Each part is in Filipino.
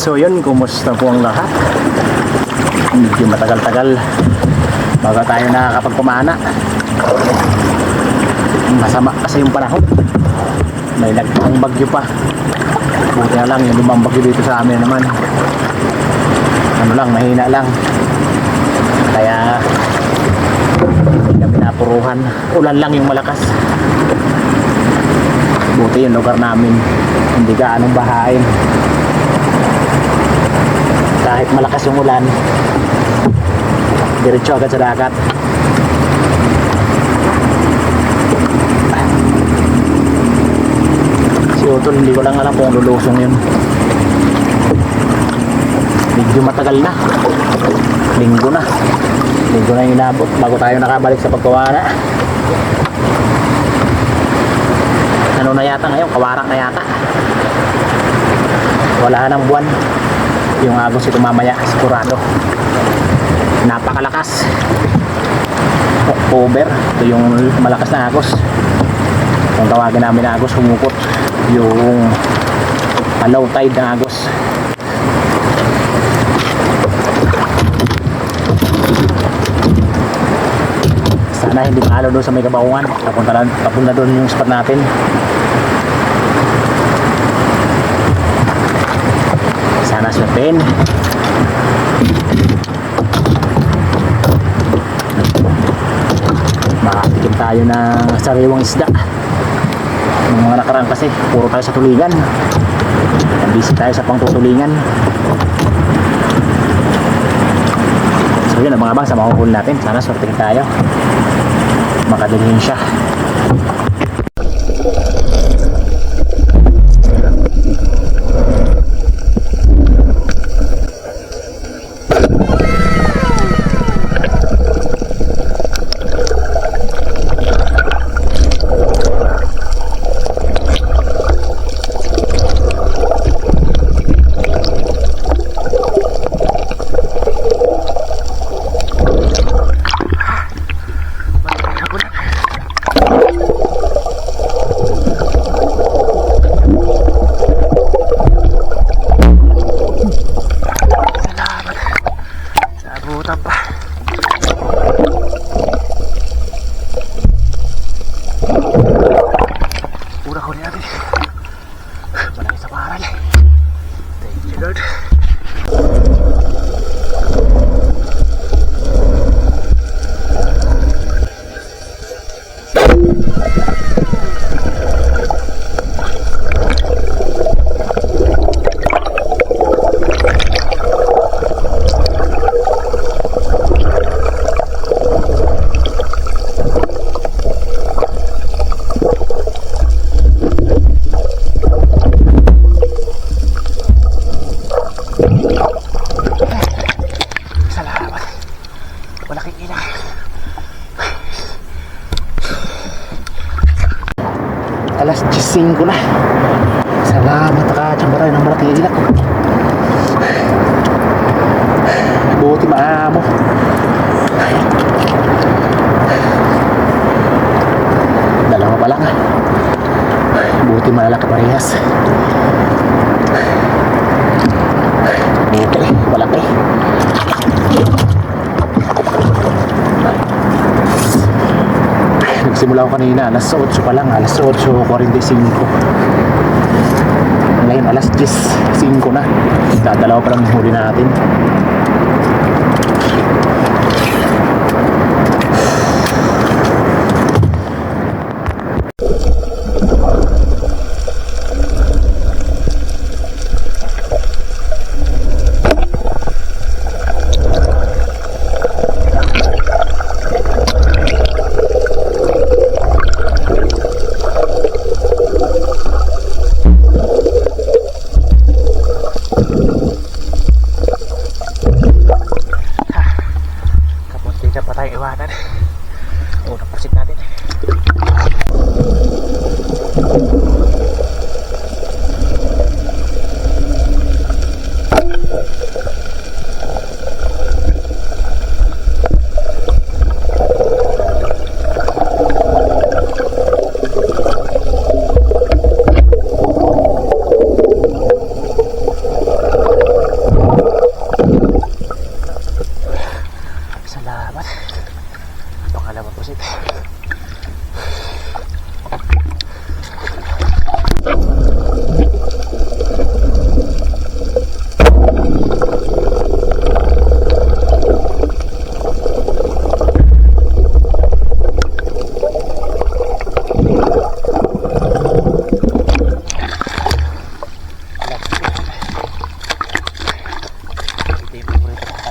So yun, kumusta po ang lahat? Medyo matagal-tagal bago tayo nakakapagpumana. Masama kasi yung panahon. May nagpang bagyo pa. Buti na lang yung lumang bagyo dito sa amin naman. Ano lang, mahina lang. Kaya hindi kami napuruhan. Ulan lang yung malakas. Buti yung lugar namin. Hindi ka anong bahain kahit malakas yung ulan diretso agad sa dagat. Si Utol hindi ko lang alam kung lulusong yun medyo matagal na. Linggo na. Linggo na yung inabot bago tayo nakabalik sa pagkawana ano na yata ngayon? Kawarak na yata. Wala nang buwan yung agos ito mamaya sigurado. Napakalakas. October ito yung malakas na agos. Kung tawagin namin na agos humukot. Yung low tide ng agos. Sana hindi maalo doon sa may kabaungan. Papunta, papunta doon yung spot natin sana swertein makatikim tayo ng sariwang isda. Ng mga nakaraan kasi puro tayo sa tulingan. Busy tayo sa pangtutulingan. So yun ang mga bang sa makuhul natin. Sana swertein tayo. Makadalhin siya Nabutan pa. Pura huli natin. Malaki sa paral. Thank you Lord. Salamat. Malaking ina. Alas 5 na. Salamat ka, chambaray ng malaking ilak. Buti maamo. Dalawa pa lang. Buti malalaki parehas. Buti, malaki. Nagsimula ko kanina, alas 8 pa lang, alas 8.45. Ngayon, alas 10.05 na. Dadalawa pa lang huli natin. Pangalawa po siya.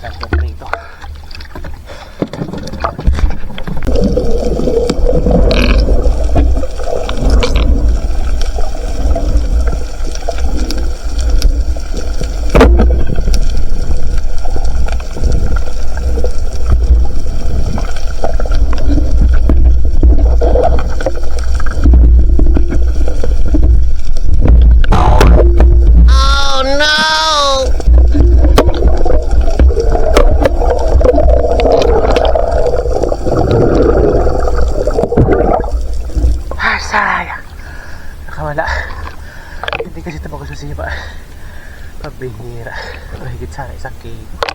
Thank you. Mahigit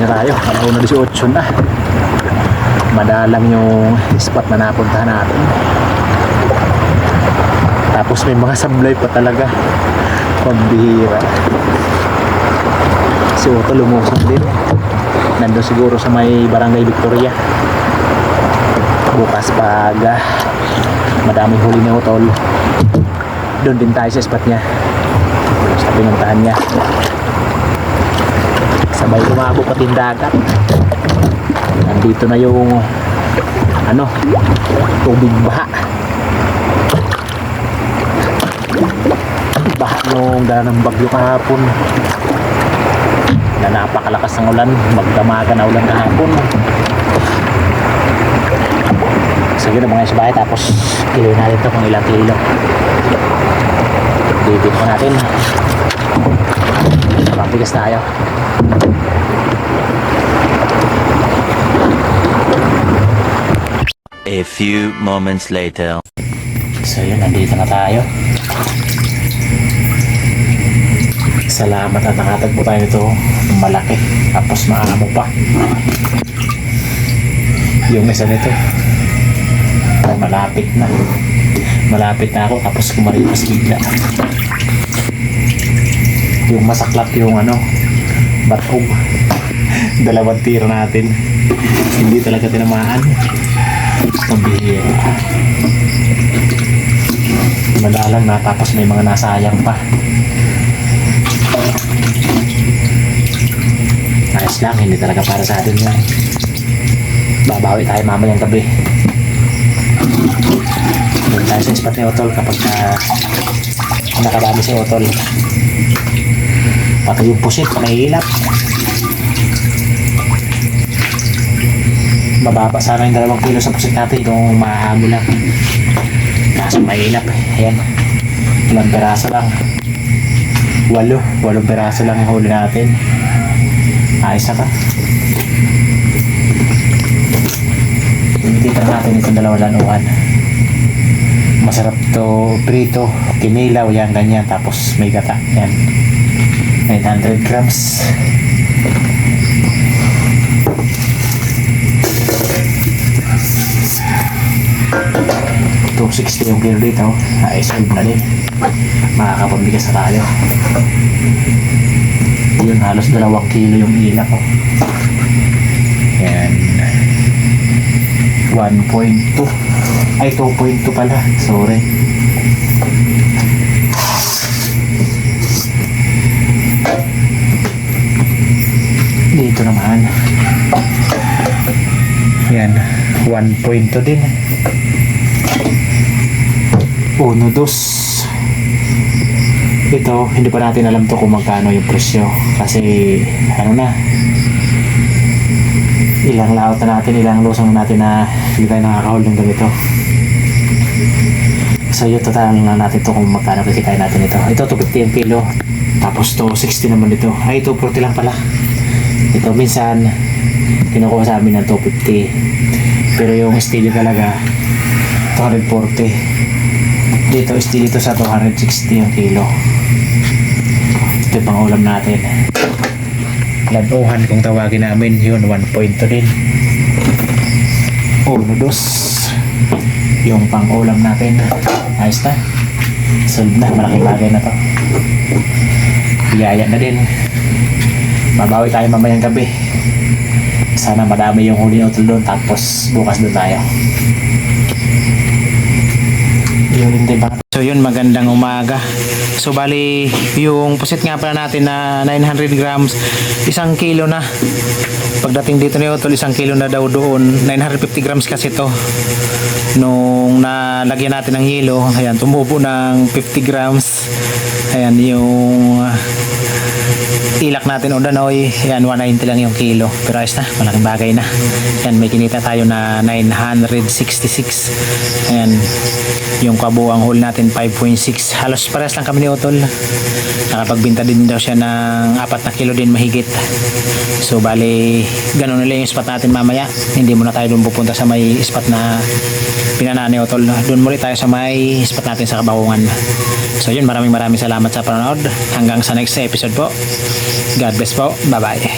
na tayo. Ano na 18 na. Madalang yung spot na napuntahan natin. Tapos may mga sablay pa talaga. Pambihira. Si Otto lumusong din. Nandun siguro sa may Barangay Victoria. Bukas pag ah, madami huli ni Otol. Doon din tayo sa spot niya. Sa pinuntahan niya sabay lumabo pati dagat. Nandito na yung ano tubig baha. Baha nung dala ng bagyo kahapon. Na napakalakas ng ulan magdamaga na ulan kahapon. Sige na mga bahay tapos kilo natin ito kung ilang kilo. Bibit ko natin Papigas tayo. A few moments later. So yun, nandito na tayo. Salamat at nakatagpo tayo nito malaki. Tapos maamo pa. Yung isa nito. Malapit na. Malapit na ako tapos kumaripas bigla. Yung masaklap yung ano, batog. Dalawang tira natin. Hindi talaga tinamaan. Pambihira. Madalang na tapos may mga nasayang pa. Ayos lang, hindi talaga para sa atin yan. Babawi tayo mamayang gabi. Doon tayo sa spot ni Otol kapag na nakarami si Otol. Pati yung pusit, pakihilap. Mababa sana yung dalawang kilo sa pusit natin kung maahamo lang. Kaso mahilap eh. Ayan. Ilang peraso lang. Walo. Walong peraso lang yung huli natin. Ayos na ka. Tinitika natin itong dalawa lanuhan. Masarap to prito, kinilaw, yan, ganyan. Tapos may gata. Yan. 800 grams. itong 60 yung kilo dito. Ay solve na din. Makakapambigas na tayo. Yun halos dalawang kilo yung ilak ko. Yan 1.2 ay 2.2 pala. Sorry. Yan. 1.2 din. Uno, dos. Ito, hindi pa natin alam to kung magkano yung presyo. Kasi, ano na, ilang laot na natin, ilang lusong na natin na hindi tayo nakakahol ng ganito. So yun, total na natin to kung magkano kikitain natin ito. Ito, 250 yung kilo. Tapos to, 60 naman ito. Ay, 240 lang pala. Ito, minsan, kinukuha sa amin ng 250. Pero yung steady talaga, 240. Dito, steady ito sa 260 yung kilo. Ito yung pang ulam natin. Lanuhan kung tawagin namin yun 1.2 din uno dos yung pang ulam natin ayos na solve na malaking bagay na to biyaya na din babawi tayo mamayang gabi sana madami yung huli utol doon tapos bukas doon tayo yun hindi ba So yun, magandang umaga. So bali, yung pusit nga pala natin na 900 grams, isang kilo na. Pagdating dito ni Otol, isang kilo na daw doon. 950 grams kasi to. Nung nalagyan natin ng hilo, ayan, tumubo ng 50 grams. Ayan, yung ah, ilak natin o danoy, yan 190 lang yung kilo. Pero ayos na, malaking bagay na. Yan, may kinita tayo na 966. Ayan, yung kabuang hole natin 5.6. Halos pares lang kami ni Otol. Nakapagbinta din daw siya ng 4 na kilo din mahigit. So bali, ganun nila yung spot natin mamaya. Hindi muna tayo doon pupunta sa may spot na pinana ni Otol. Doon muli tayo sa may spot natin sa Kabakungan. So yun, maraming maraming salamat sa panonood. Hanggang sa next episode po. God bless po. Bye-bye.